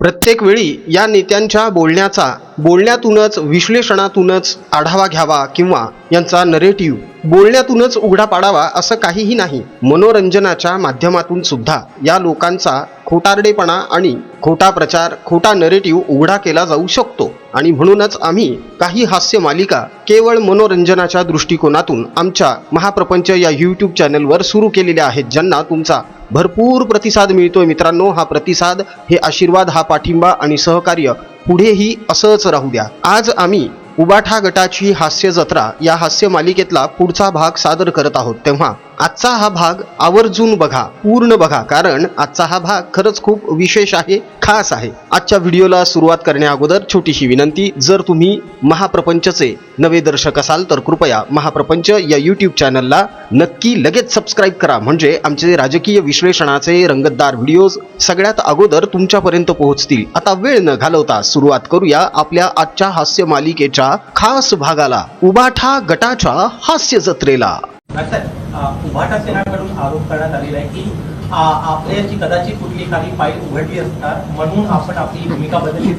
प्रत्येक वेळी या नेत्यांच्या बोलण्याचा बोलण्यातूनच विश्लेषणातूनच आढावा घ्यावा किंवा यांचा नरेटिव्ह बोलण्यातूनच उघडा पाडावा असं काहीही नाही. मनोरंजनाच्या माध्यमातून सुद्धा या लोकांचा खोटारडेपणा आणि खोटा प्रचार खोटा नरेटिव्ह उघडा केला जाऊ शकतो. आणि म्हणूनच आम्ही काही हास्य मालिका केवळ मनोरंजनाच्या दृष्टिकोनातून आमच्या महाप्रपंच या यूट्यूब चॅनलवर सुरू केलेल्या आहेत ज्यांना तुमचा भरपूर प्रतिसाद मिळतोय मित्रांनो. हा प्रतिसाद हे आशीर्वाद हा पाठिंबा आणि सहकार्य पुढेही असंच राहू द्या. आज आम्ही उबाठा गटाची हास्य जत्रा या हास्य मालिकेतला पुढचा भाग सादर करत आहोत तेव्हा आजचा हा भाग आवर्जून बघा पूर्ण बघा कारण आजचा हा भाग खरंच खूप विशेष आहे खास आहे. आजच्या व्हिडिओला सुरुवात करण्या अगोदर छोटीशी विनंती जर तुम्ही महाप्रपंचचे नवे दर्शक असाल तर कृपया महाप्रपंच या यूट्यूब चॅनलला नक्की लगेच सबस्क्राईब करा. म्हणजे आमचे राजकीय विश्लेषणाचे रंगतदार व्हिडिओज सगळ्यात अगोदर तुमच्यापर्यंत पोहोचतील. आता वेळ न घालवता सुरुवात करूया आपल्या आजच्या हास्य मालिकेच्या खास भागाला उबाठा गटाच्या हास्य जत्रेला. उभाटा सेनाकडून आरोप करण्यात आलेला आहे की आ, आपल्याची कदाचित कुठली काही फाईल उघडली असणार म्हणून आपण आपली भूमिका बदलली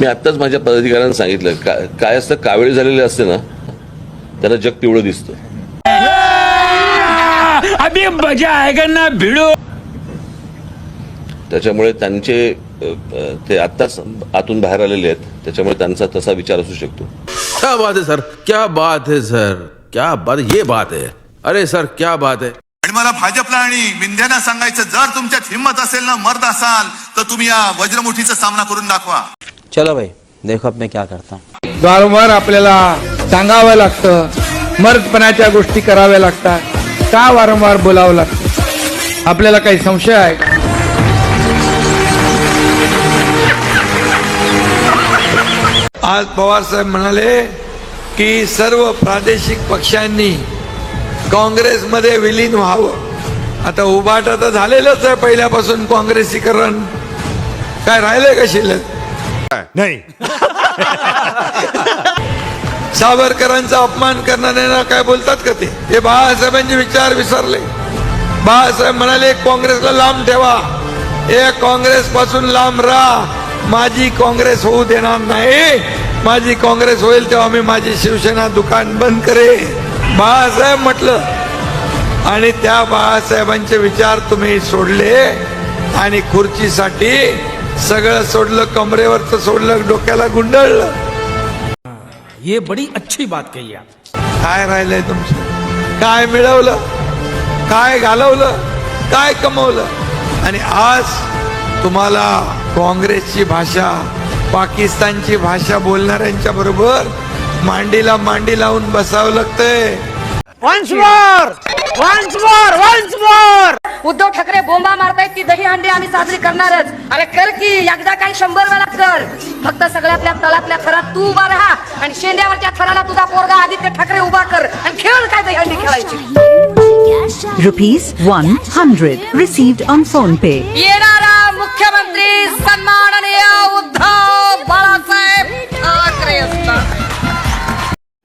मी आत्ताच माझ्या पदाधिकाऱ्यांना सांगितलं का काय असतं कावेळी झालेले असते ना त्यांना जग पिवळं दिसतं. अभी मजा आएगा ना भिड़ो. त्याच्यामुळे त्यांचे ते आत्ताच आतून बाहेर आलेले आहेत त्याच्यामुळे त्यांचा तसा विचार असू शकतो. क्या बात है सर? क्या बात है सर? क्या बात ये बात है. अरे सर क्या बात है। आणि मला भाजपला आणि विंध्याना सांगायचं जर तुमच्यात हिंमत असेल ना मर्द असाल तर तुम्ही या वज्रमुठीचा सामना करून दाखवा. चलो भाई देखो अब मैं क्या करता हूँ. वारंवार आपल्याला सांगावं लागतं मर्दपणाच्या गोष्टी कराव्या लागतात. का वारंवार बोलावं लागतं? आपल्याला काही संशय आहे? आज पवार साहेब म्हणाले की सर्व प्रादेशिक पक्षांनी काँग्रेसमध्ये विलीन व्हावं. आता उभाटा तर झालेलंच आहे पहिल्यापासून काँग्रेसीकरण. काय राहिलंय का शिल्लक? नाही. सावरकरांचा अपमान करणाऱ्यांना काय बोलतात का ते? हे बाळासाहेबांचे विचार विसरले. बाळासाहेब म्हणाले काँग्रेसला लांब ठेवा. हे काँग्रेस पासून लांब राहा. माझी काँग्रेस होऊ देणार नाही. माझी काँग्रेस होईल तेव्हा मी माझी शिवसेना दुकान बंद करे बाळासाहेब म्हटलं. आणि त्या बाळासाहेबांचे विचार तुम्ही सोडले आणि खुर्चीसाठी सगळं सोडलं कमरेवरचं सोडलं डोक्याला गुंडळलं. ये बड़ी अच्छी बात कही आप। काय राहिलंय तुमचं? काय मिळवलं? काय घालवलं? काय कमवलं? आणि आज तुम्हाला काँग्रेसची भाषा पाकिस्तानची भाषा बोलणाऱ्यांच्या बरोबर मांडीला मांडी लावून बसावं लागतंय. उद्धव ठाकरे बोंबा मारतायत ती दही अंडी आम्ही साजरी करणारच. अरे कर की एकदा काय शंभर वेळा कर. फक्त सगळ्यातल्या तळातल्या थरात तू उभा राहा आणि शेंड्यावरच्या थराला तुझा पोरगा आदित्य ठाकरे उभा कर आणि खेळ काय दही अंडी खेळायची. Rupees 100 received on phone pay. येणारा मुख्यमंत्री सन्माननीय उद्धव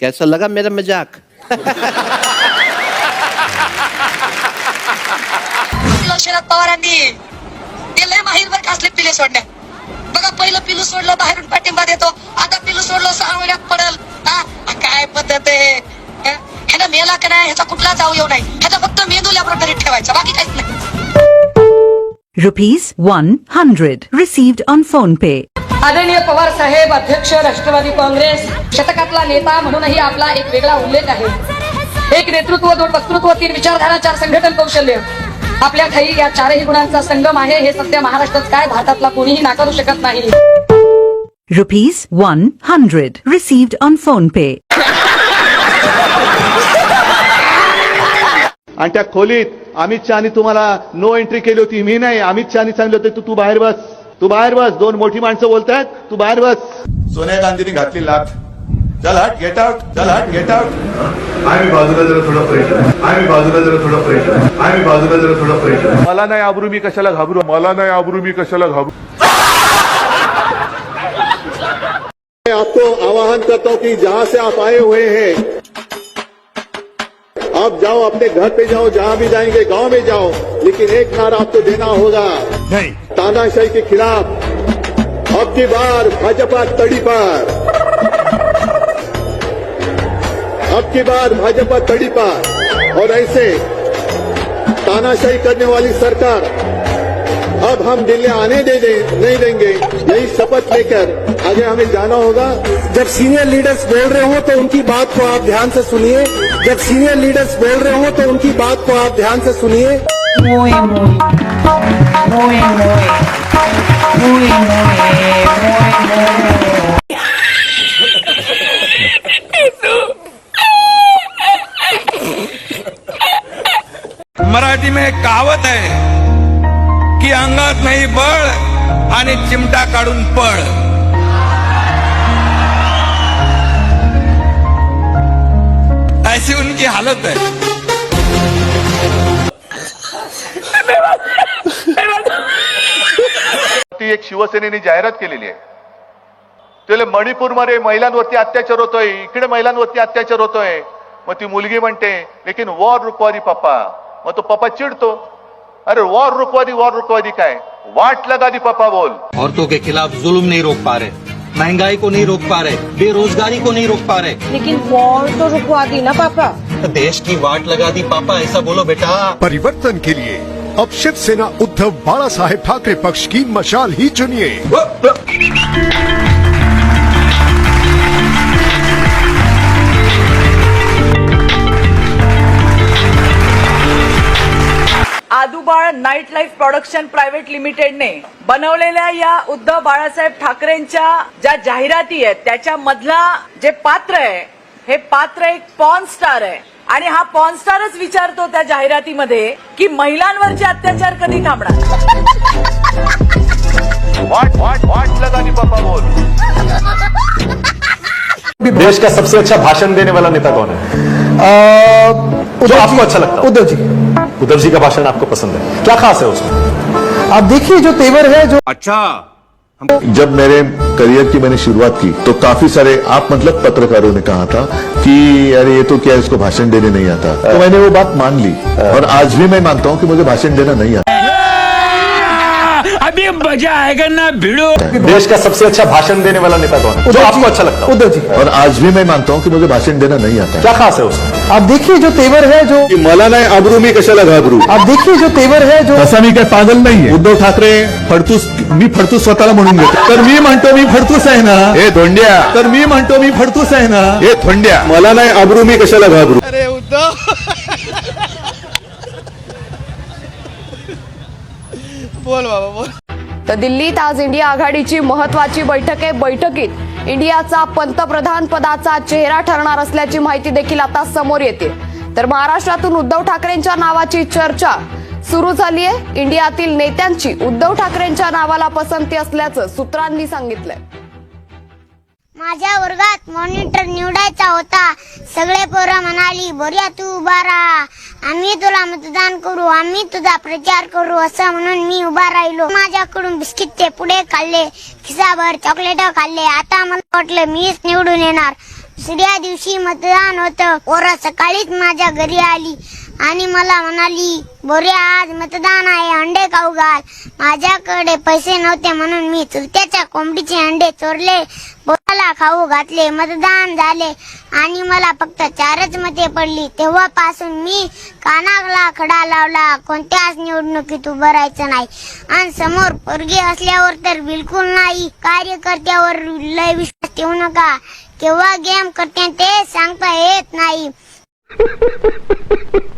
कैसा लगा मेरा मजाक? शरद पवारांनी ते लय माहीरवर कासले पिले सोडण्या बघा पहिलं पिलू सोडलं बाहेरून पाठिंबा देतो. आता पिलू सोडलं सहा महिन्यात पडल. काय पद्धत आहे? हा? ह्यानं मेला का नाही? ह्याचा कुठलाच अवयव नाही. ह्याचा फक्त मेंदू लॅबोरेटरीत ठेवायचा बाकी काहीच नाही. Rupees 100 received on phone pay. आदरणीय पवार साहेब अध्यक्ष राष्ट्रवादी काँग्रेस शतकातला नेता म्हणूनही आपला एक वेगळा उल्लेख आहे. एक नेतृत्व दोन वक्तृत्व तीन विचारधारा चार संघटन कौशल्य. आपल्या ठाई या चारही गुणांचा संगम आहे हे सध्या महाराष्ट्रात काय भारतातला कोणीही नाकारू शकत नाही. Rupees 100 received on phone pay. आणि त्या खोलीत अमित शहानी तुम्हाला नो एंट्री केली होती. मी नाही. अमित शहानी सांगितलं होतं तू तू बाहेर बस. तू बाहेर बस दोन मोठी माणसं बोलतायत तू बाहेर बस. सोनिया गांधींनी घातली लाट चल हट गेट आउट चल हट गेट आउट आम्ही बाजूला जरा थोडा प्रेशर आम्ही बाजूला जरा थोडा प्रेशर आम्ही बाजूला जरा थोडा प्रेशर मला नाही आबरू मी कशाला घाबरू? मला नाही आबरू मी कशाला घाबरू? मैं आपको आह्वान करता हूँ कि जहाँ से आप आए हुए हैं आप जाओ अपने घर पे जाओ जहाँ भी जाएँगे गाँव में जाओ लेकिन एक नारा आपको देना होगा। नहीं। तानाशाही के खिलाफ अब की बार भाजपा तड़ी पार। अब की बार भाजपा तड़ी पार। और ऐसे तानाशाही करने वाली सरकार अब हम दिल्ली आने दे दे, नहीं देंगे। यही शपथ लेकर आगे हमें जाना होगा। जब सीनियर लीडर्स बोल रहे हो तो उनकी बात को आप ध्यान से सुनिए। जब सीनियर लीडर्स बोल रहे हो तो उनकी बात को आप ध्यान से सुनिए। मराठी में एक कहावत है की अंगात नाही बळ आणि चिमटा काढून पळ. ऐसी उनकी हालत है ती एक शिवसेनेने जाहिरात केलेली आहे. त्याला मणिपूरमध्ये महिलांवरती अत्याचार होतोय इकडे महिलांवरती अत्याचार होतोय. मग ती मुलगी म्हणते लेकिन वॉर रुकवारी पप्पा. मग तो पप्पा चिडतो. अरे वॉर रुकवादी वॉर रुकवादी काय? वाट लगा दी पापा बोल. औरतों के खिलाफ जुल्म नहीं रोक पा रहे महँगाई को नहीं रोक पा रहे बेरोजगारी को नहीं रोक पा रहे। लेकिन वॉर तो रुकवा दी ना पापा। देश की वाट लगा दी पापा ऐसा बोलो बेटा। परिवर्तन के लिए अब शिवसेना उद्धव बाला साहेब ठाकरे पक्ष की मशाल ही चुनिए। आदूबाळ नाईट लाईफ प्रोडक्शन प्रायव्हेट लिमिटेडने बनवलेल्या या उद्धव बाळासाहेब ठाकरेंच्या ज्या जाहिराती आहेत त्याच्या मधला जे पात्र आहे हे पात्र एक पॉन स्टार आहे. आणि हा पॉन स्टारच विचारतो त्या जाहिरातीमध्ये की महिलांवरचे अत्याचार कधी थांबणार? वाट वाट वाट लगा दी पप्पा बोल. देश का सबसे अच्छा भाषण देने वाला नेता कौन है? जो आपको अच्छा लगता है। उद्धव जी उद्धव जी का भाषण आपको पसंद है। क्या खास है उसमें? आप देखिए जो तेवर है जो अच्छा। जब मेरे करियर की मैंने शुरुआत की तो काफ़ी सारे आप मतलब पत्रकारों ने कहा था कि यार ये तो क्या इसको भाषण देने नहीं आता। तो मैंने वो बात मान ली। और आज भी मैं मानता हूँ कि मुझे भाषण देना नहीं आता। अभी मज़ा आएगा ना भिड़ो। देश का सबसे अच्छा भाषण देने वाला नेता कौन है? जो आपको अच्छा लगता है। उद्धव जी। और आज भी मैं मानता हूँ कि मुझे भाषण देना नहीं आता क्या खास है उसमें? आप देखिए जो तेवर है जो मला नाही आबरू मी कशाला घाबरू? आप देखिए जो तेवर है जो तसा मी काय पागल नाहीये? उद्धव ठाकरे फडतूस मी फडतूस स्वतःला म्हणून घेतो. तर मी म्हणतो मी फडतूस आहे ना. हे धोंड्या. तर मी म्हणतो मी फडतूस आहे ना. हे धोंड्या. मला नाही आबरू मी कशाला घाबरू तर दिल्लीत आज इंडिया आघाडीची महत्वाची बैठक आहे. बैठकीत इंडियाचा पंतप्रधान पदाचा चेहरा ठरणार असल्याची माहिती देखील आता समोर येते. तर महाराष्ट्रातून उद्धव ठाकरेंच्या नावाची चर्चा सुरू झाली आहे इंडियातील नेत्यांची उद्धव ठाकरेंच्या नावाला पसंती असल्याचं सूत्रांनी सांगितलंय. माझ्या वर्गात मॉनिटर निवडायचा होता. सगळे पोरं म्हणाली बोरिया तू उभा राहा. आम्ही तुला मतदान करू आम्ही तुझा प्रचार करू असं म्हणून मी उभा राहिलो. माझ्याकडून बिस्किटचे पुढे खाल्ले खिसाभर चॉकलेट खाल्ले. आता मला वाटलं मीच निवडून येणार. दुसऱ्या दिवशी मतदान होतं. पोरं सकाळीच माझ्या घरी आली. आणि मला म्हणाली बोरे आज मतदान आहे अंडे खाऊ घाल. माझ्याकडे पैसे नव्हते म्हणून मी चुलत्याच्या कोंबडीचे अंडे चोरले बोराला खाऊ घातले मतदान झाले. आणि मला फक्त चारच मते पडली. तेव्हापासून मी कानाला खडा लावला कोणत्याच निवडणुकीत उभं राहायचं नाही. आणि समोर पोरगी असल्यावर तर बिलकुल नाही. कार्यकर्त्यावर लय विश्वास ठेवू नका. केव्हा गेम करते ते सांगता येत नाही.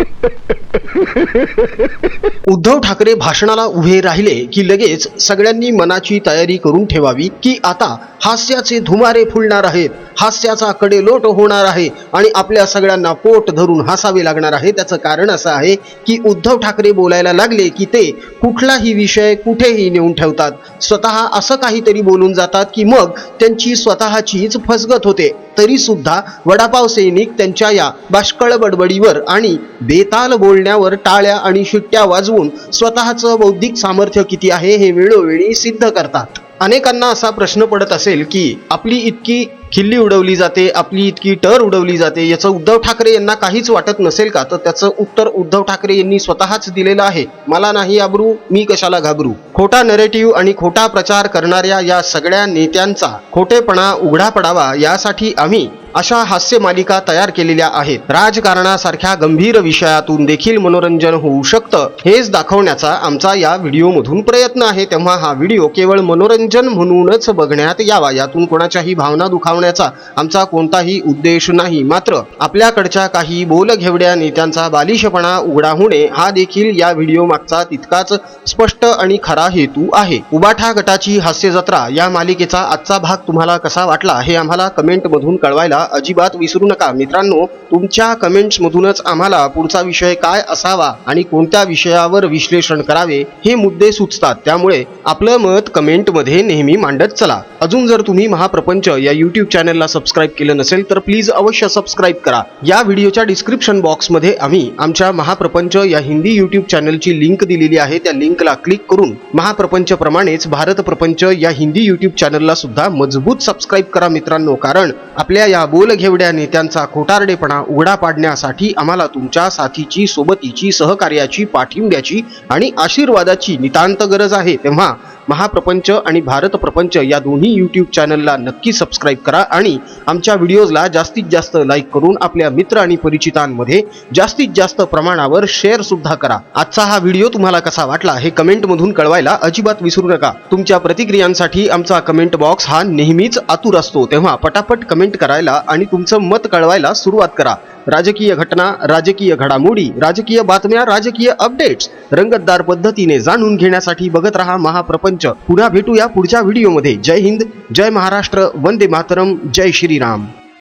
उद्धव ठाकरे भाषणाला उभे राहिले की लगेच सगळ्यांनी मनाची तयारी करून ठेवावी की आता हास्याचे धुमारे फुलणार आहेत. हास्याचा कडेलोट होणार आहे आणि आपल्या सगळ्यांना पोट धरून हसावे लागणार आहे. त्याचं कारण असं आहे की उद्धव ठाकरे बोलायला लागले की ते कुठलाही विषय कुठेही नेऊन ठेवतात. स्वतः असं काहीतरी बोलून जातात की मग त्यांची स्वतःचीच फसगत होते. तरी सुद्धा वडापाव सैनिक त्यांच्या या बाष्कळ बडबडीवर आणि बेताल बोलण्यावर टाळ्या आणि शिट्ट्या वाजवून स्वतःचं बौद्धिक सामर्थ्य किती आहे हे वेळोवेळी सिद्ध करतात. अनेकांना असा प्रश्न पडत असेल की आपली इतकी खिल्ली उडवली जाते आपली इतकी टर उडवली जाते याचं उद्धव ठाकरे यांना काहीच वाटत नसेल का? तर त्याचं उत्तर उद्धव ठाकरे यांनी स्वतःच दिलेलं आहे. मला नाही आबरू मी कशाला घाबरू? खोटा नरेटिव्ह आणि खोटा प्रचार करणाऱ्या या सगळ्या नेत्यांचा खोटेपणा उघडा पडावा यासाठी आम्ही अशा हास्य मालिका तयार केलेल्या आहेत. राजकारणासारख्या गंभीर विषयातून देखील मनोरंजन होऊ शकतं हेच दाखवण्याचा आमचा या व्हिडिओमधून प्रयत्न आहे. तेव्हा हा व्हिडिओ केवळ मनोरंजन म्हणूनच बघण्यात यावा यातून कोणाच्याही भावना दुखावण्याचा आमचा कोणताही उद्देश नाही. मात्र आपल्याकडच्या काही बोलघेवड्या नेत्यांचा बालिशपणा उघडा होणे हा देखील या व्हिडिओ मागचा तितकाच स्पष्ट आणि खरा हेतू आहे. उबाठा गटाची हास्य जत्रा या मालिकेचा आजचा भाग तुम्हाला कसा वाटला हे आम्हाला कमेंटमधून कळवायला करायला अजिबात विसरू नका. मित्रांनो तुमच्या कमेंट्स मधूनच आम्हाला पुढचा विषय काय असावा आणि कोणत्या विषयावर विश्लेषण करावे हे मुद्दे सुचतात. त्यामुळे आपलं मत कमेंटमध्ये नेहमी मांडत चला. अजून जर तुम्ही महाप्रपंच या युट्यूब चॅनलला सबस्क्राईब केलं नसेल तर प्लीज अवश्य सबस्क्राईब करा. या व्हिडिओच्या डिस्क्रिप्शन बॉक्समध्ये आम्ही आमच्या महाप्रपंच या हिंदी युट्यूब चॅनलची लिंक दिलेली आहे. त्या लिंकला क्लिक करून महाप्रपंच प्रमाणेच भारत प्रपंच या हिंदी युट्यूब चॅनलला सुद्धा मजबूत सबस्क्राईब करा मित्रांनो. कारण आपल्या या बोलघेवड्याने त्यांचा खोटारडेपणा उघडा पाडण्यासाठी आम्हाला तुमच्या साथीची सोबतीची सहकार्याची पाठिंब्याची आणि आशीर्वादाची नितांत गरज आहे. तेव्हा महाप्रपंच आणि भारत प्रपंच या दोन्ही यूट्यूब चॅनलला नक्की सबस्क्राईब करा आणि आमच्या व्हिडिओजला जास्तीत जास्त लाईक करून आपल्या मित्र आणि परिचितांमध्ये जास्तीत जास्त प्रमाणावर शेअर सुद्धा करा. आजचा हा व्हिडिओ तुम्हाला कसा वाटला हे कमेंट मधून कळवायला अजिबात विसरू नका. तुमच्या प्रतिक्रियांसाठी आमचा कमेंट बॉक्स हा नेहमीच आतुर असतो. तेव्हा पटापट कमेंट करायला आणि तुमचं मत कळवायला सुरुवात करा. राजकीय घटना राजकीय घडामोडी राजकीय बातम्या राजकीय अपडेट्स रंगतदार पद्धतीने जाणून घेण्यासाठी बघत रहा महाप्रपंच. पुन्हा भेटूया पुढच्या व्हिडिओमध्ये जय हिंद जय महाराष्ट्र वंदे मातरम जय श्रीराम.